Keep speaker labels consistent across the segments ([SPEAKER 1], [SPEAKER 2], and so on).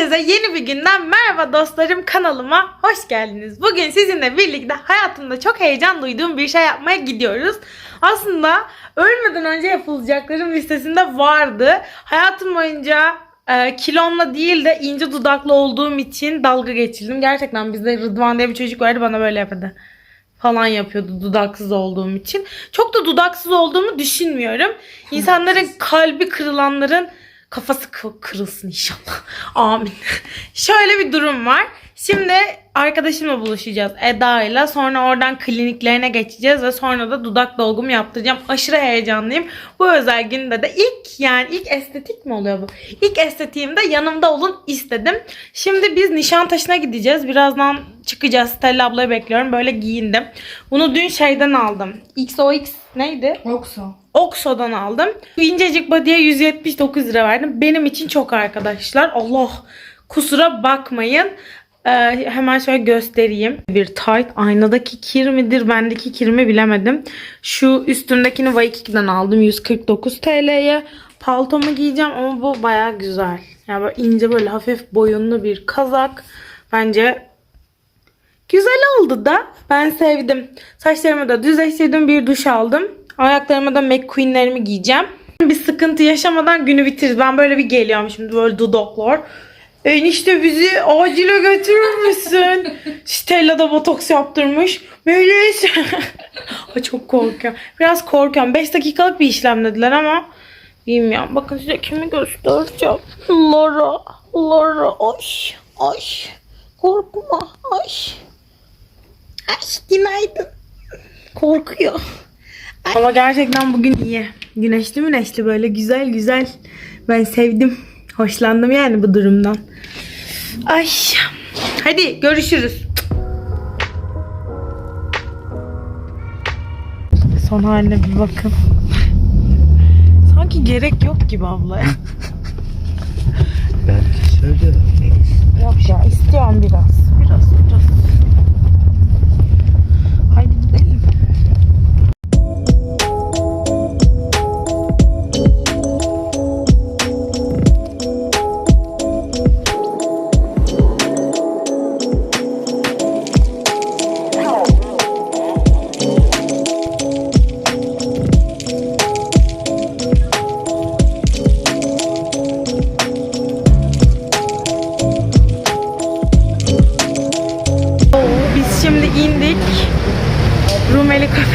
[SPEAKER 1] Herkese yeni bir günden merhaba dostlarım kanalıma hoş geldiniz. Bugün sizinle birlikte hayatımda çok heyecan duyduğum bir şey yapmaya gidiyoruz. Aslında ölmeden önce yapılacakların listesinde vardı. Hayatım boyunca e, kilomla değil de ince dudaklı olduğum için dalga geçirdim. Gerçekten bizde Rıdvan diye bir çocuk vardı bana böyle yapardı falan yapıyordu dudaksız olduğum için. Çok da dudaksız olduğumu düşünmüyorum. İnsanların kalbi kırılanların kafası kı- kırılsın inşallah. Amin. Şöyle bir durum var. Şimdi arkadaşımla buluşacağız Eda ile. Sonra oradan kliniklerine geçeceğiz ve sonra da dudak dolgumu yaptıracağım. Aşırı heyecanlıyım. Bu özel günde de ilk yani ilk estetik mi oluyor bu? İlk estetiğimde yanımda olun istedim. Şimdi biz Nişantaşı'na gideceğiz. Birazdan çıkacağız. Stella ablayı bekliyorum. Böyle giyindim. Bunu dün şeyden aldım. XOX neydi?
[SPEAKER 2] Yoksa.
[SPEAKER 1] Oxo'dan aldım. İncecik body'ye 179 lira verdim. Benim için çok arkadaşlar. Allah kusura bakmayın. Ee, hemen şöyle göstereyim. Bir tight. Aynadaki kir midir? Bendeki kir mi bilemedim. Şu üstündekini Waikiki'den aldım. 149 TL'ye. Paltomu giyeceğim ama bu baya güzel. Yani böyle ince böyle hafif boyunlu bir kazak. Bence Güzel oldu da. Ben sevdim. Saçlarımı da düzleştirdim. Bir duş aldım. Ayaklarıma da McQueen'lerimi giyeceğim. Bir sıkıntı yaşamadan günü bitiririz. Ben böyle bir geliyorum şimdi böyle dudaklar. Enişte bizi acile götürür müsün? Stella da botoks yaptırmış. Melis. Çok korkuyorum. Biraz korkuyorum. 5 dakikalık bir işlem dediler ama bilmiyorum. Bakın size kimi göstereceğim. Laura. Laura. Ay. Ay. Korkma. Ay. Ay günaydın. Korkuyor. Ama gerçekten bugün iyi. Güneşli müneşli böyle güzel güzel. Ben sevdim. Hoşlandım yani bu durumdan. Ay. Hadi görüşürüz. Son haline bir bakın. Sanki gerek yok gibi abla.
[SPEAKER 3] Belki söyle.
[SPEAKER 1] Yok ya istiyorum biraz. Biraz biraz.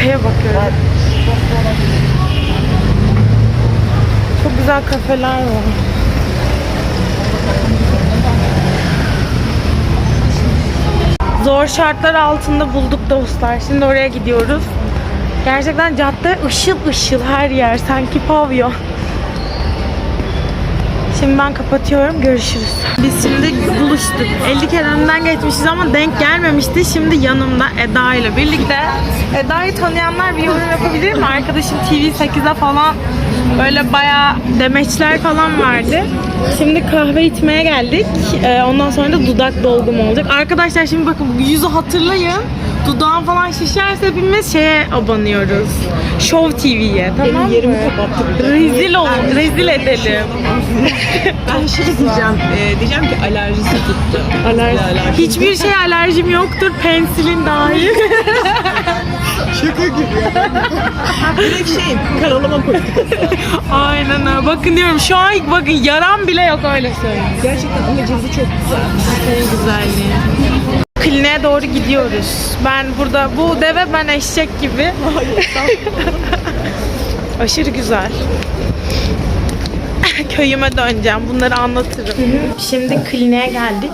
[SPEAKER 1] Kafeye bakıyoruz. Çok güzel kafeler var. Zor şartlar altında bulduk dostlar. Şimdi oraya gidiyoruz. Gerçekten cadde ışıl ışıl her yer. Sanki pavyon. Şimdi ben kapatıyorum. Görüşürüz. Biz şimdi buluştuk. 50 kere önünden geçmişiz ama denk gelmemişti. Şimdi yanımda Eda ile birlikte. Eda'yı tanıyanlar bir yorum yapabilir mi? Arkadaşım TV8'de falan böyle bayağı demeçler falan vardı. Şimdi kahve içmeye geldik. Ee, ondan sonra da dudak dolgum olacak. Arkadaşlar şimdi bakın yüzü hatırlayın. Dudağım falan şişerse hepimiz şeye abanıyoruz. Show TV'ye tamam mı?
[SPEAKER 2] yerimi kapattık.
[SPEAKER 1] Rezil olun, rezil edelim.
[SPEAKER 2] Ben şey diyeceğim. e, diyeceğim ki alerjisi tuttu.
[SPEAKER 1] Alerji.
[SPEAKER 2] Alerji.
[SPEAKER 1] Hiçbir şey alerjim yoktur. Pensilin dahil.
[SPEAKER 2] Şaka gibi. Direkt şey karalama politikası.
[SPEAKER 1] Aynen öyle. Bakın diyorum şu an bakın yaram bile yok öyle söyleyeyim.
[SPEAKER 2] Gerçekten ama cildi çok güzel.
[SPEAKER 1] En güzelliği. Kliniğe doğru gidiyoruz. Ben burada bu deve ben eşek gibi. Aşırı güzel. Köyüme döneceğim. Bunları anlatırım. Şimdi kliniğe geldik.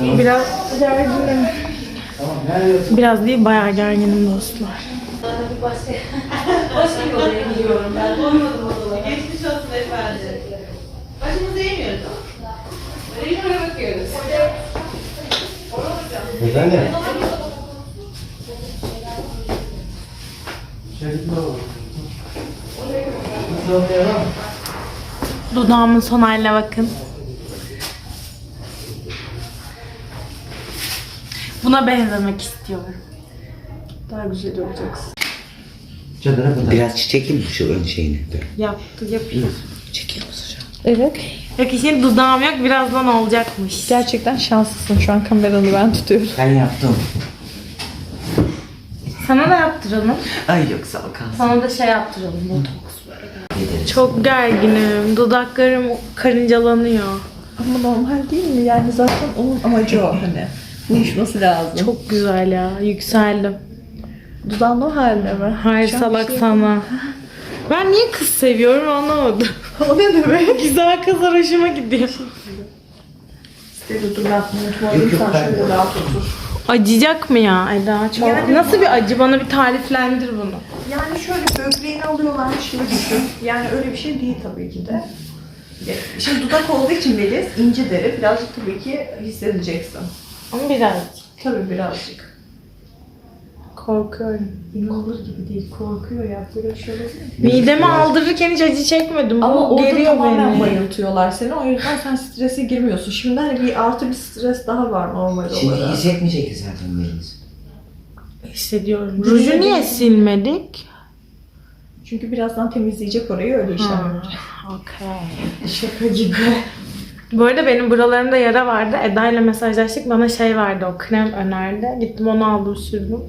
[SPEAKER 1] Biraz gerginim. Biraz değil bayağı gerginim dostlar.
[SPEAKER 3] Efendim?
[SPEAKER 1] Dudağımın son haline bakın. Buna benzemek istiyorum.
[SPEAKER 2] Daha güzel olacaksın.
[SPEAKER 4] Biraz çekeyim mi şu ön şeyini?
[SPEAKER 1] Yaptı, yapıyor.
[SPEAKER 4] Çekiyor musun şu an?
[SPEAKER 2] Evet.
[SPEAKER 1] Yok işin dudağım yok birazdan olacakmış.
[SPEAKER 2] Gerçekten şanslısın şu an kameranı ben tutuyorum.
[SPEAKER 3] Ben yaptım.
[SPEAKER 1] Sana da yaptıralım.
[SPEAKER 3] Ay yok sağ ol kalsın.
[SPEAKER 1] Sana da şey yaptıralım. botoks.
[SPEAKER 3] Gideriz.
[SPEAKER 1] Çok gerginim. Dudaklarım karıncalanıyor.
[SPEAKER 2] Ama normal değil mi? Yani zaten onun amacı o hani. Uyuşması lazım.
[SPEAKER 1] Çok güzel ya. Yükseldim.
[SPEAKER 2] Dudağın o haline mi?
[SPEAKER 1] Hayır
[SPEAKER 2] Şu an
[SPEAKER 1] salak
[SPEAKER 2] şey-
[SPEAKER 1] sana. Ben niye kız seviyorum anlamadım.
[SPEAKER 2] O ne demek?
[SPEAKER 1] Güzel kızlar hoşuma gidiyor.
[SPEAKER 2] Dedi dur ben unutmadım. Sen şöyle rahat otur.
[SPEAKER 1] Acıyacak mı ya Eda? Çok...
[SPEAKER 2] Yani-
[SPEAKER 1] Nasıl bir acı? Bana bir tariflendir bunu.
[SPEAKER 2] Yani şöyle böbreğini alıyorlarmış gibi düşün. Yani öyle bir şey değil tabii ki de. Şimdi dudak olduğu için Melis ince deri birazcık tabii ki hissedeceksin.
[SPEAKER 1] Ama biraz
[SPEAKER 2] Tabii birazcık.
[SPEAKER 1] Korkuyorum.
[SPEAKER 2] İnanılır gibi değil. Korkuyor ya. Böyle bir şey olabilir mi?
[SPEAKER 1] Midemi aldırırken hiç acı çekmedim. Bu
[SPEAKER 2] Ama orada
[SPEAKER 1] geriyor
[SPEAKER 2] tamamen
[SPEAKER 1] beni.
[SPEAKER 2] bayıltıyorlar seni. O yüzden sen strese girmiyorsun. Şimdi hani bir artı bir stres daha var normal
[SPEAKER 3] Şimdi
[SPEAKER 2] olarak.
[SPEAKER 3] hissetmeyecek ki zaten Melis.
[SPEAKER 1] Hissediyorum. Ruju niye silmedik?
[SPEAKER 2] Çünkü birazdan temizleyecek orayı öyle işlem
[SPEAKER 1] Ha.
[SPEAKER 2] yapacak.
[SPEAKER 1] Okey. Şaka gibi. Bu arada benim buralarımda yara vardı. Eda ile mesajlaştık. Bana şey verdi o krem önerdi. Gittim onu aldım sürdüm.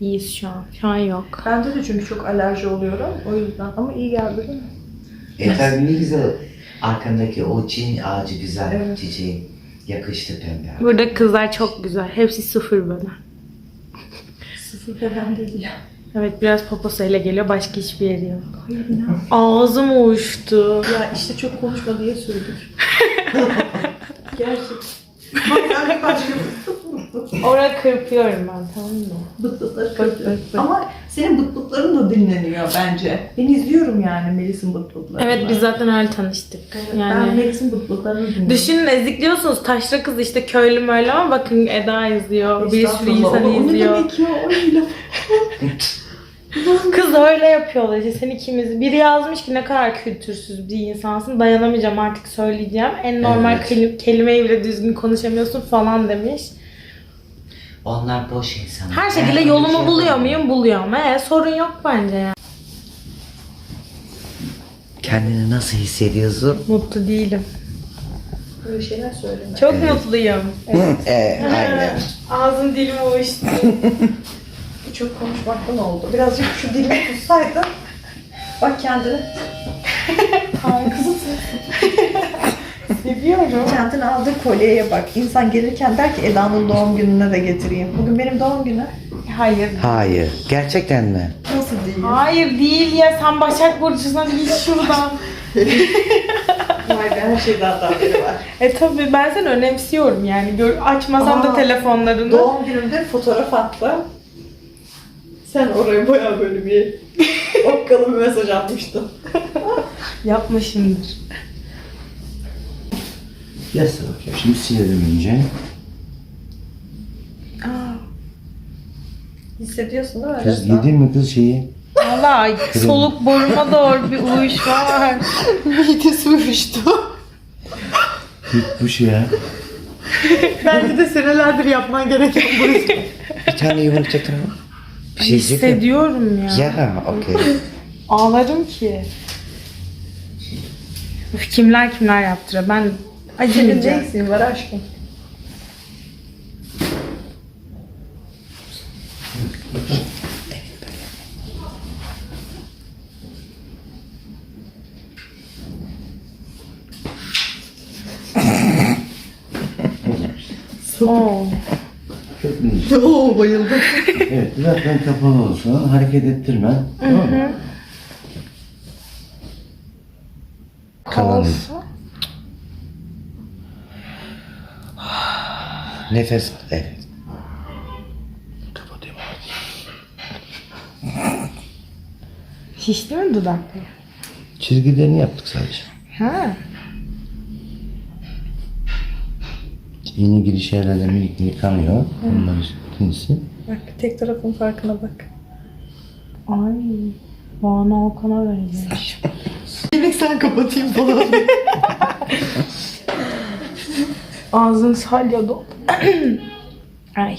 [SPEAKER 1] İyiyiz şu an. Şu an yok.
[SPEAKER 2] Bende de çünkü çok alerji oluyorum. O yüzden. Ama iyi geldi değil mi?
[SPEAKER 3] E tabii ne güzel. Arkandaki o çin ağacı güzel
[SPEAKER 2] Evet.
[SPEAKER 3] çiçeği yakıştı pembe.
[SPEAKER 1] Burada kızlar çok güzel. Hepsi sıfır bana.
[SPEAKER 2] Sıfır falan değil ya.
[SPEAKER 1] Evet biraz poposuyla geliyor. Başka hiçbir yeri yok.
[SPEAKER 2] Hayır inan.
[SPEAKER 1] Ağzım uyuştu.
[SPEAKER 2] Ya işte çok konuşma diye söyledik. Gerçekten. Bak sen bir
[SPEAKER 1] Oraya kırpıyorum ben tamam mı?
[SPEAKER 2] bıt
[SPEAKER 1] bıt.
[SPEAKER 2] Ama senin bıt bıtların da dinleniyor bence. Ben izliyorum yani Melis'in bıt bıtlarını.
[SPEAKER 1] Evet biz zaten öyle tanıştık.
[SPEAKER 2] Ben
[SPEAKER 1] Yani
[SPEAKER 2] Melis'in bıt bıtlarını dinliyorum.
[SPEAKER 1] Düşünün ezikliyorsunuz. Taşra kız işte köylü möylü ama bakın Eda izliyor. Bir sürü insan
[SPEAKER 2] O- o ne
[SPEAKER 1] izliyor.
[SPEAKER 2] demek ya? O ne laf?
[SPEAKER 1] Kız öyle yapıyorlar işte sen ikimiz. Biri yazmış ki ne kadar kültürsüz bir insansın. Dayanamayacağım artık söyleyeceğim. En normal
[SPEAKER 3] Evet.
[SPEAKER 1] kelim- kelimeyi bile düzgün konuşamıyorsun falan demiş.
[SPEAKER 3] Onlar boş insan.
[SPEAKER 1] Her şekilde
[SPEAKER 3] Ben
[SPEAKER 1] yolumu
[SPEAKER 3] şey
[SPEAKER 1] buluyor
[SPEAKER 3] yapamam.
[SPEAKER 1] muyum? Buluyorum. E, sorun yok bence yani.
[SPEAKER 3] Kendini nasıl hissediyorsun?
[SPEAKER 1] Mutlu değilim.
[SPEAKER 2] Böyle şeyler söyleme.
[SPEAKER 1] Çok mutluyum.
[SPEAKER 3] e, aynen.
[SPEAKER 1] Ağzım dilim uyuştu.
[SPEAKER 2] Çok konuşmaktan oldu. Birazcık şu dilini tutsaydın. Bak kendini. Ay kızım
[SPEAKER 1] Seviyorum.
[SPEAKER 2] Kendine aldığı kolyeye bak. İnsan gelirken der ki Eda'nın doğum gününe de getireyim. Bugün benim doğum günüm.
[SPEAKER 1] Hayır.
[SPEAKER 3] Hayır. Gerçekten mi?
[SPEAKER 2] Nasıl değil?
[SPEAKER 1] Hayır değil ya sen Başak Burcu'san git şuradan.
[SPEAKER 2] Vay be her şeyden daha biri var.
[SPEAKER 1] e tabii ben seni önemsiyorum yani. Gör, açmasam da
[SPEAKER 2] Aa,
[SPEAKER 1] telefonlarını.
[SPEAKER 2] Doğum günümde fotoğraf attı. Sen oraya baya böyle bir okkalı bir mesaj atmıştın.
[SPEAKER 1] Yapmışımdır.
[SPEAKER 4] Yasla bakayım. Şimdi silelim önce.
[SPEAKER 2] Hissediyorsun değil mi?
[SPEAKER 4] Kız
[SPEAKER 2] resmen?
[SPEAKER 4] yedin mi kız şeyi?
[SPEAKER 1] Valla soluk boruma doğru bir uyuş var.
[SPEAKER 2] Midesi uyuştu.
[SPEAKER 4] Tutmuş ya.
[SPEAKER 2] Bence de senelerdir yapman gereken bu.
[SPEAKER 3] Bir tane yumruk çektin mi? Bir şey?
[SPEAKER 1] Hissediyorum ya.
[SPEAKER 3] Ya okey.
[SPEAKER 1] Ağlarım ki. Üf, kimler kimler yaptırıyor. Ben
[SPEAKER 2] Senin
[SPEAKER 1] acımayacağım.
[SPEAKER 2] ne eksiğin var aşkım?
[SPEAKER 1] Oo.
[SPEAKER 4] Çok iyi.
[SPEAKER 2] Oo bayıldım.
[SPEAKER 4] Evet zaten kapalı olsun. Hareket ettirme. Tamam mı? Kalan
[SPEAKER 1] Olsun.
[SPEAKER 3] Nefes. Evet.
[SPEAKER 4] Kapatayım.
[SPEAKER 1] Şişti mi dudakları?
[SPEAKER 4] Çizgilerini yaptık sadece.
[SPEAKER 1] Ha.
[SPEAKER 4] Yeni giriş yerlerde minik minik kanıyor. Onları tinsin.
[SPEAKER 2] Bak tek tarafın farkına bak.
[SPEAKER 1] Ay. Bana Okan'a verecek.
[SPEAKER 2] Yemek sen kapatayım falan.
[SPEAKER 1] Ağzın salya doldu. Ay.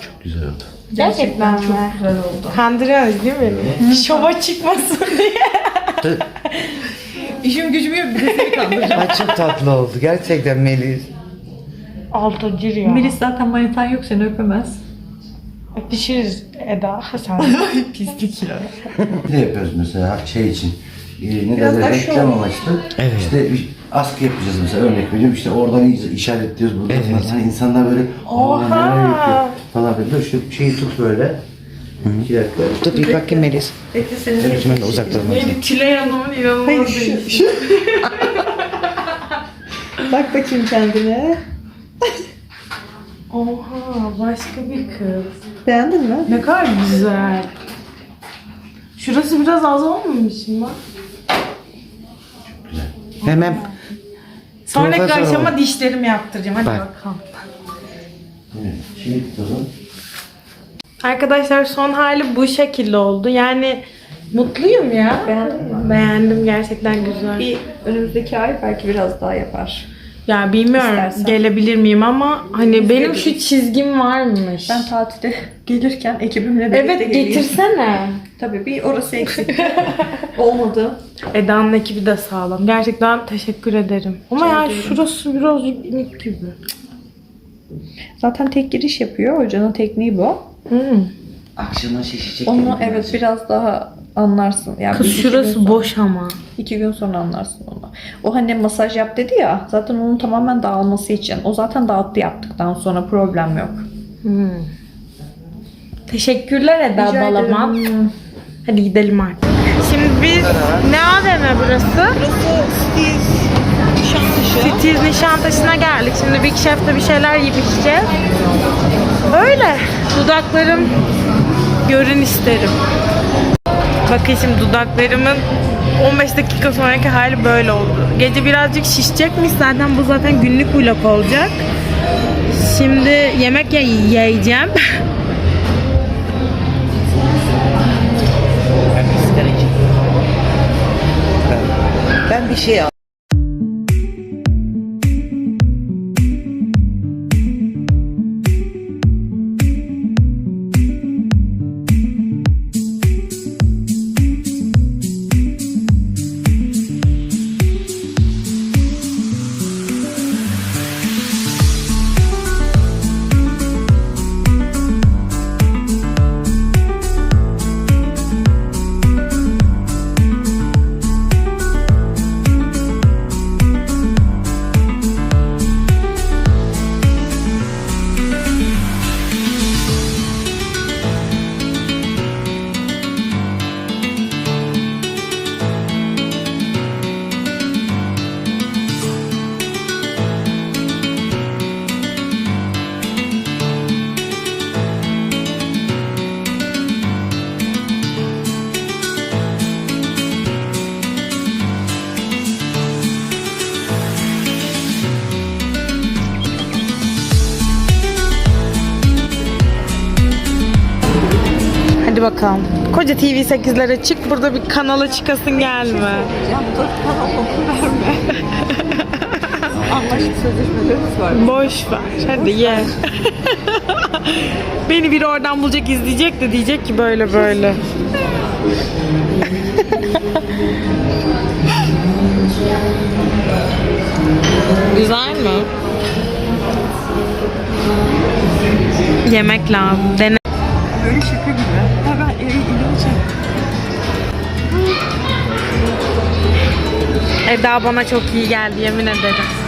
[SPEAKER 4] Çok güzel oldu.
[SPEAKER 1] Gerçekten, mi?
[SPEAKER 2] Çok güzel oldu.
[SPEAKER 1] Kandırıyoruz değil mi? Şova çıkmasın diye.
[SPEAKER 2] İşim gücüm yok bir de seni kandıracağım.
[SPEAKER 4] Ay çok tatlı oldu. Gerçekten Melis.
[SPEAKER 1] Alta giriyor.
[SPEAKER 2] Melis zaten manitan yok seni öpemez.
[SPEAKER 1] Öpüşürüz Eda Hasan.
[SPEAKER 2] Pislik ya.
[SPEAKER 4] Ne yapıyoruz mesela şey için? E, ne derler reklam amaçlı.
[SPEAKER 3] Evet.
[SPEAKER 4] İşte bir askı yapacağız mesela örnek veriyorum işte oradan iz- işaretliyoruz burada
[SPEAKER 3] Evet.
[SPEAKER 4] falan. Hani insanlar böyle
[SPEAKER 1] Oha!
[SPEAKER 4] "Aa, neler yapıyor?" falan filan. Dur şu şeyi tut böyle. İki dakika.
[SPEAKER 3] Dur bir bakayım Melis.
[SPEAKER 2] Bekle seni
[SPEAKER 3] Evet, ben de uzak durmam.
[SPEAKER 1] Benim Tülay Hanım'ın inanılmaz
[SPEAKER 2] şu, şu. Bak bakayım kendine.
[SPEAKER 1] Oha başka bir kız.
[SPEAKER 2] Beğendin mi?
[SPEAKER 1] Ne kadar güzel. Şurası biraz az olmamış mı?
[SPEAKER 3] Hemen
[SPEAKER 1] Sonraki
[SPEAKER 3] Profesör
[SPEAKER 1] aşama
[SPEAKER 3] ol.
[SPEAKER 1] dişlerimi yaptıracağım. Hadi
[SPEAKER 3] Bak.
[SPEAKER 1] bakalım.
[SPEAKER 4] Evet. Şimdi tutalım.
[SPEAKER 1] Arkadaşlar son hali bu şekilde oldu. Yani mutluyum ya.
[SPEAKER 2] Beğendin mi?
[SPEAKER 1] Beğendim gerçekten güzel.
[SPEAKER 2] Bir önümüzdeki ay belki biraz daha yapar.
[SPEAKER 1] Ya bilmiyorum
[SPEAKER 2] İstersen.
[SPEAKER 1] gelebilir miyim ama hani benim
[SPEAKER 2] geliriz.
[SPEAKER 1] şu çizgim varmış.
[SPEAKER 2] Ben tatilde gelirken ekibimle birlikte
[SPEAKER 1] evet
[SPEAKER 2] geleyim.
[SPEAKER 1] getirsene.
[SPEAKER 2] Tabii bir orası eksik. Olmadı.
[SPEAKER 1] Eda'nın ekibi de sağlam. Gerçekten teşekkür ederim. Ama
[SPEAKER 2] Rica
[SPEAKER 1] ya
[SPEAKER 2] ederim.
[SPEAKER 1] şurası birazcık inik gibi.
[SPEAKER 2] Zaten tek giriş yapıyor. Hocanın tekniği bu.
[SPEAKER 1] Hmm.
[SPEAKER 4] Akşama şişecek.
[SPEAKER 2] Onu evet
[SPEAKER 4] biraz.
[SPEAKER 2] biraz daha anlarsın. Yani
[SPEAKER 1] Kız şurası
[SPEAKER 2] sonra-
[SPEAKER 1] boş ama.
[SPEAKER 2] İki gün sonra anlarsın onu. O hani masaj yap dedi ya. Zaten onun tamamen dağılması için. O zaten dağıttı yaptıktan sonra problem yok.
[SPEAKER 1] Hmm. Teşekkürler Eda
[SPEAKER 2] Rica ederim.
[SPEAKER 1] Hadi gidelim artık. Şimdi biz ne AVM burası?
[SPEAKER 2] Burası Stiz Nişantaşı.
[SPEAKER 1] Titiz Nişantaşı'na geldik. Şimdi Big Chef'te bir şeyler yiyip içeceğiz. Öyle. Dudaklarım görün isterim. Bakın şimdi dudaklarımın 15 dakika sonraki hali böyle oldu. Gece birazcık şişecekmiş zaten bu zaten günlük vlog olacak. Şimdi yemek ye- yiyeceğim.
[SPEAKER 3] ben bir şey al.
[SPEAKER 1] Hadi bakalım. Koca TV 8'lere çık. Burada bir kanala çıkasın gelme.
[SPEAKER 2] Ya dur bana okul verme. Anlaştık sözleşmelerimiz var.
[SPEAKER 1] Boş ver. Hadi ye. Beni biri oradan bulacak izleyecek de diyecek ki böyle böyle. Güzel mi? Yemek lazım. Dene. Eda bana çok iyi geldi yemin ederim.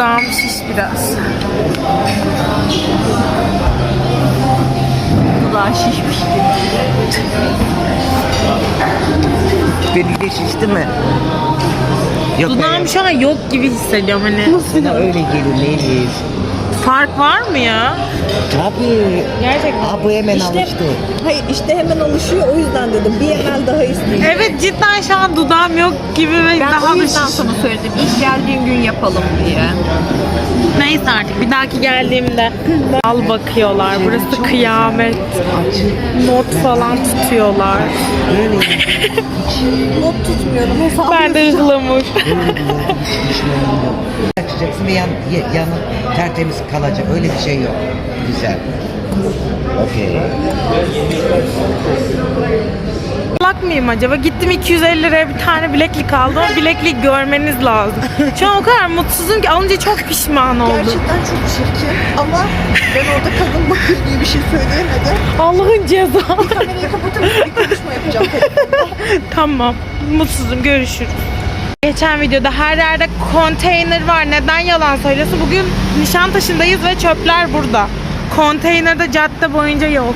[SPEAKER 1] Şiş biraz.
[SPEAKER 2] Dudağı şişmiş
[SPEAKER 3] de şişti mi? Yok
[SPEAKER 1] Dudağım şu an yok gibi hissediyorum hani.
[SPEAKER 3] Bana öyle gelir Melis.
[SPEAKER 1] Fark var mı ya?
[SPEAKER 3] Tabii.
[SPEAKER 1] Gerçekten.
[SPEAKER 3] Aa, bu hemen
[SPEAKER 2] İşte-
[SPEAKER 3] alıştı.
[SPEAKER 2] Hayır işte hemen alışıyor o yüzden dedim. Bir ml daha isteyeceğim.
[SPEAKER 1] Evet cidden şu an dudağım yok gibi ve
[SPEAKER 2] Ben
[SPEAKER 1] daha
[SPEAKER 2] o
[SPEAKER 1] da
[SPEAKER 2] yüzden
[SPEAKER 1] şiş-
[SPEAKER 2] sana söyledim. İlk geldiğin gün yapalım diye.
[SPEAKER 1] Neyse artık bir dahaki geldiğimde al bakıyorlar. Burası kıyamet. Not falan tutuyorlar.
[SPEAKER 3] Böyle
[SPEAKER 2] Not tutmuyorum.
[SPEAKER 1] Ben de ıhlamur.
[SPEAKER 3] açacaksın ve yan, yanı tertemiz kalacak. Öyle bir şey yok. Güzel. Okey.
[SPEAKER 1] Salak mıyım acaba? Gittim 250 liraya bir tane bileklik aldım. O bilekliği görmeniz lazım. Şu an o kadar mutsuzum ki alınca çok pişman oldum.
[SPEAKER 2] Gerçekten çok çirkin ama ben orada kadın bakır diye bir şey söyleyemedim.
[SPEAKER 1] Allah'ın cezası.
[SPEAKER 2] Kamerayı kapatır mısın? Bir konuşma yapacağım.
[SPEAKER 1] tamam. Mutsuzum. Görüşürüz. Geçen videoda her yerde konteyner var. Neden yalan söylüyorsun? Bugün Nişantaşı'ndayız ve çöpler burada. Konteyner de cadde boyunca yok.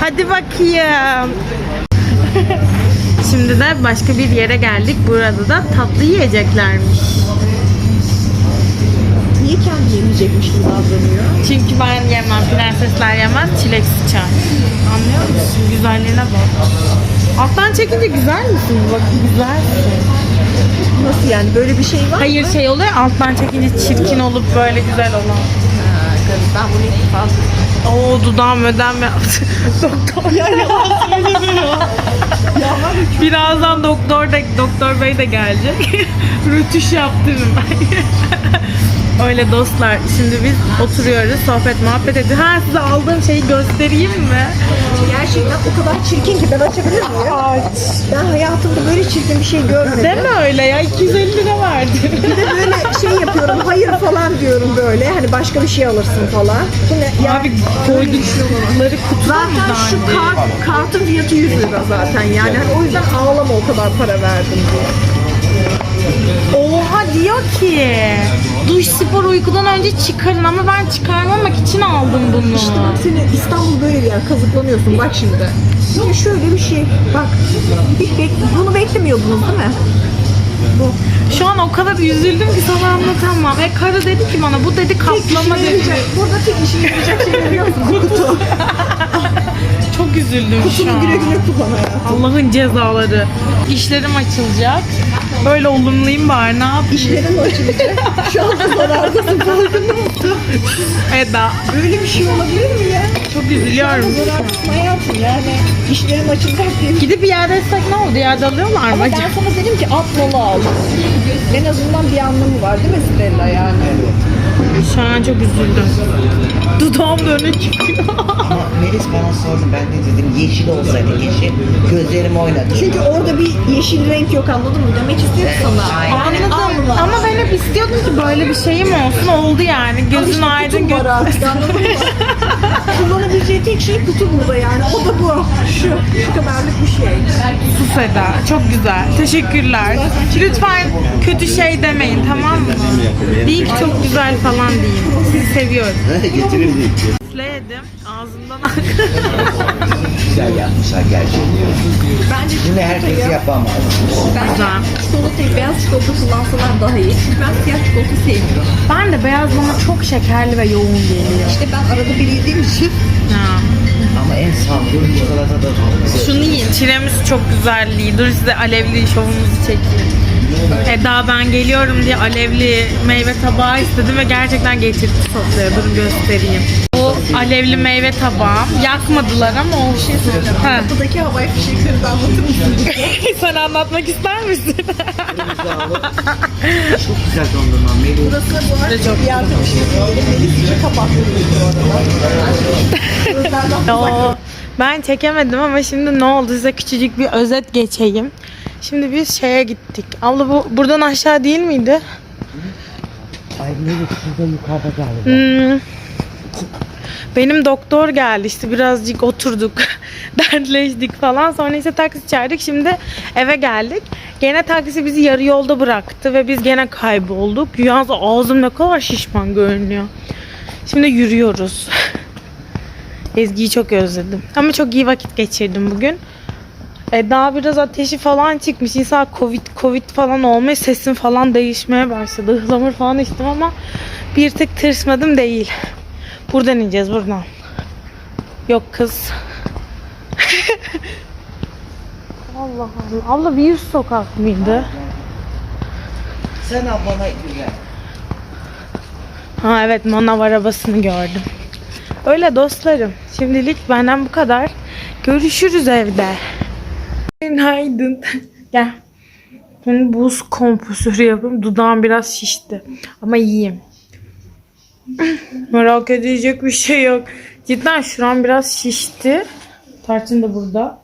[SPEAKER 1] Hadi bakayım. Şimdi de başka bir yere geldik. Burada da tatlı yiyeceklermiş.
[SPEAKER 2] Niye kendi yemeyecekmiş gibi davranıyor?
[SPEAKER 1] Çünkü ben yemem. Prensesler yemez. Çilek sıçar. Anlıyor musun? Güzelliğine bak. Alttan çekince güzel misin? Bak güzelsin.
[SPEAKER 2] Nasıl yani? Böyle bir şey var
[SPEAKER 1] Hayır
[SPEAKER 2] mı?
[SPEAKER 1] şey oluyor alttan çekince çirkin olup böyle güzel olan.
[SPEAKER 2] Ha, ben bunu ilk defa
[SPEAKER 1] Oo dudağım ödem yaptı. doktor. Ya yalan söylemiyor. Birazdan doktor da, doktor bey de gelecek. Rütüş yaptırırım ben. Öyle dostlar. Şimdi biz oturuyoruz, sohbet muhabbet ediyoruz. Ha size aldığım şeyi göstereyim mi?
[SPEAKER 2] Gerçekten o kadar çirkin ki ben açabilir miyim?
[SPEAKER 1] Aç.
[SPEAKER 2] Ben hayatımda böyle çirkin bir şey görmedim.
[SPEAKER 1] Deme öyle ya. 250 lira verdim.
[SPEAKER 2] Bir de böyle şey yapıyorum, hayır falan diyorum böyle. Hani başka bir şey alırsın falan. Bu ne? Ya,
[SPEAKER 1] Abi koydukları kutuda mı
[SPEAKER 2] zaten şu kart, kartın fiyatı 100 lira zaten yani. Hani o yüzden ağlama o kadar para verdim diye.
[SPEAKER 1] Oha diyor ki duş spor uykudan önce çıkarın ama ben çıkarmamak için aldım bunu.
[SPEAKER 2] İşte bak seni İstanbul böyle bir yer kazıklanıyorsun bak şimdi. Ya şöyle bir şey bak hiç bek- bunu beklemiyordunuz değil mi?
[SPEAKER 1] Şu an o kadar üzüldüm ki sana anlatamam. Ve karı dedi ki bana bu dedi kaplama dedi.
[SPEAKER 2] Burada tek işine yarayacak şey biliyor musun? Kutu.
[SPEAKER 1] Üzüldüm şu
[SPEAKER 2] Kutunu
[SPEAKER 1] an.
[SPEAKER 2] güle güle kullan hayatım.
[SPEAKER 1] Allah'ın cezaları. İşlerim açılacak. Böyle olumluyum bari ne yapayım?
[SPEAKER 2] İşlerin açılacak. Şu anda zarardasın farkında mısın?
[SPEAKER 1] Eda.
[SPEAKER 2] Böyle bir şey olabilir mi ya?
[SPEAKER 1] Çok üzülüyorum.
[SPEAKER 2] Zarardasın hayatım yani. İşlerim açılacak diye.
[SPEAKER 1] Gidip bir yerde etsek ne oldu? Yerde alıyorlar mı
[SPEAKER 2] Ama
[SPEAKER 1] acaba?
[SPEAKER 2] ben sana dedim ki at mola al. En azından bir anlamı var değil mi Stella yani?
[SPEAKER 1] Şu an çok üzüldüm. Dudağım da öne çıkıyor.
[SPEAKER 3] Ama Melis bana sordu. Ben de dedim yeşil olsaydı yeşil. Gözlerim oynadı.
[SPEAKER 2] Çünkü orada bir yeşil renk yok anladın mı? Demek istiyorum sana.
[SPEAKER 3] Aynen.
[SPEAKER 1] Anladım.
[SPEAKER 2] Allah.
[SPEAKER 1] Ama ben hep istiyordum ki böyle bir şeyim olsun. Oldu yani. Gözün
[SPEAKER 2] İşte
[SPEAKER 1] aydın.
[SPEAKER 2] kutum
[SPEAKER 1] Gö-
[SPEAKER 2] var artık anladın mı? Kullanabileceği tek şey kutu burada yani. O da bu. Şu. Şu kadarlık bir şey.
[SPEAKER 1] Sus Eda. Çok güzel. Teşekkürler. Lütfen kötü şey demeyin tamam mı? Değil ki çok güzel falan deyin. Sizi seviyorum.
[SPEAKER 4] Getirin diye.
[SPEAKER 1] Üfleyedim. Ağzımdan
[SPEAKER 3] Güzel yapmışlar gerçekten.
[SPEAKER 2] Bence
[SPEAKER 3] Bunu herkes yapamaz.
[SPEAKER 2] Bence
[SPEAKER 1] Güzel.
[SPEAKER 2] çikolatayı beyaz çikolata kullansalar daha iyi. Çünkü ben siyah çikolata sevmiyorum.
[SPEAKER 1] Ben de beyaz bana çok şekerli ve yoğun geliyor.
[SPEAKER 2] İşte ben arada bir yediğim için
[SPEAKER 1] Ha.
[SPEAKER 3] Ama en sağlıklı çikolata da.
[SPEAKER 1] Şunu yiyin. Tiramisu çok güzelliği. Dur size alevli şovumuzu çekeyim. Eda ben geliyorum diye alevli meyve tabağı istedim ve gerçekten getirdi sofraya. Durun göstereyim. Bu alevli meyve tabağım. Yakmadılar ama o şey Ha.
[SPEAKER 2] buradaki havai fişekleri de anlatır mısın?
[SPEAKER 1] Sen anlatmak ister misin?
[SPEAKER 3] Çok güzel dondurma. Melis.
[SPEAKER 2] Burası bu arada
[SPEAKER 1] çok
[SPEAKER 2] bir yerde bir şey bu arada. Gözlerden
[SPEAKER 1] Oo, ben çekemedim ama şimdi ne oldu size küçücük bir özet geçeyim. Şimdi biz şeye gittik. Abla bu buradan aşağı değil miydi?
[SPEAKER 3] Ay Melis şurada yukarıda galiba.
[SPEAKER 1] Hmm. Benim doktor geldi işte birazcık oturduk dertleştik falan sonra işte taksi çağırdık şimdi eve geldik gene taksi bizi yarı yolda bıraktı ve biz gene kaybolduk yalnız ağzım ne kadar şişman görünüyor şimdi yürüyoruz Ezgi'yi çok özledim ama çok iyi vakit geçirdim bugün Eda biraz ateşi falan çıkmış. İnsan covid covid falan olmuş. Sesim falan değişmeye başladı. Ihlamur falan içtim ama bir tık tırsmadım değil. Buradan ineceğiz buradan. Yok kız. Allah Allah. Abla bir sokak mıydı?
[SPEAKER 3] Sen ablana güven.
[SPEAKER 1] Ha evet manav arabasını gördüm. Öyle dostlarım. Şimdilik benden bu kadar. Görüşürüz evde. Günaydın. Gel. Ben buz kompresörü yapayım. Dudağım biraz şişti. Ama iyiyim. Merak edecek bir şey yok. Cidden şuram biraz şişti. Tarçın da burada.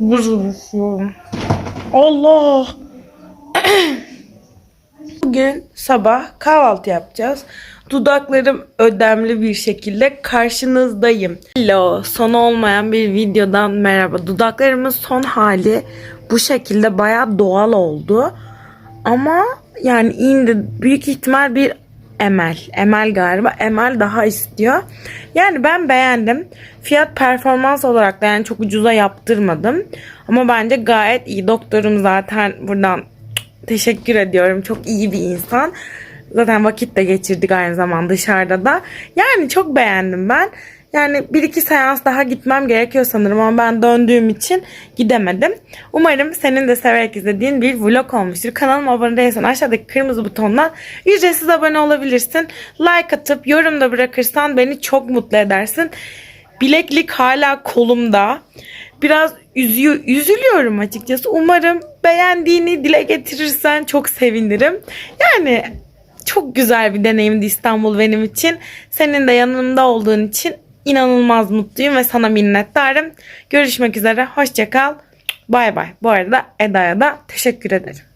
[SPEAKER 1] Buz yapıyorum. Allah! Bugün sabah kahvaltı yapacağız. Dudaklarım ödemli bir şekilde karşınızdayım. Hello, son olmayan bir videodan merhaba. Dudaklarımın son hali bu şekilde bayağı doğal oldu. Ama yani indi büyük ihtimal bir Emel. Emel galiba. Emel daha istiyor. Yani ben beğendim. Fiyat performans olarak da yani çok ucuza yaptırmadım. Ama bence gayet iyi. Doktorum zaten buradan teşekkür ediyorum. Çok iyi bir insan. Zaten vakit de geçirdik aynı zamanda dışarıda da. Yani çok beğendim ben. Yani bir iki seans daha gitmem gerekiyor sanırım ama ben döndüğüm için gidemedim. Umarım senin de severek izlediğin bir vlog olmuştur. Kanalıma abone değilsen aşağıdaki kırmızı butondan ücretsiz abone olabilirsin. Like atıp yorum da bırakırsan beni çok mutlu edersin. Bileklik hala kolumda. Biraz üzüyor, üzülüyorum açıkçası. Umarım beğendiğini dile getirirsen çok sevinirim. Yani çok güzel bir deneyimdi İstanbul benim için. Senin de yanımda olduğun için inanılmaz mutluyum ve sana minnettarım. Görüşmek üzere. Hoşça kal. Bay bay. Bu arada Eda'ya da teşekkür ederim.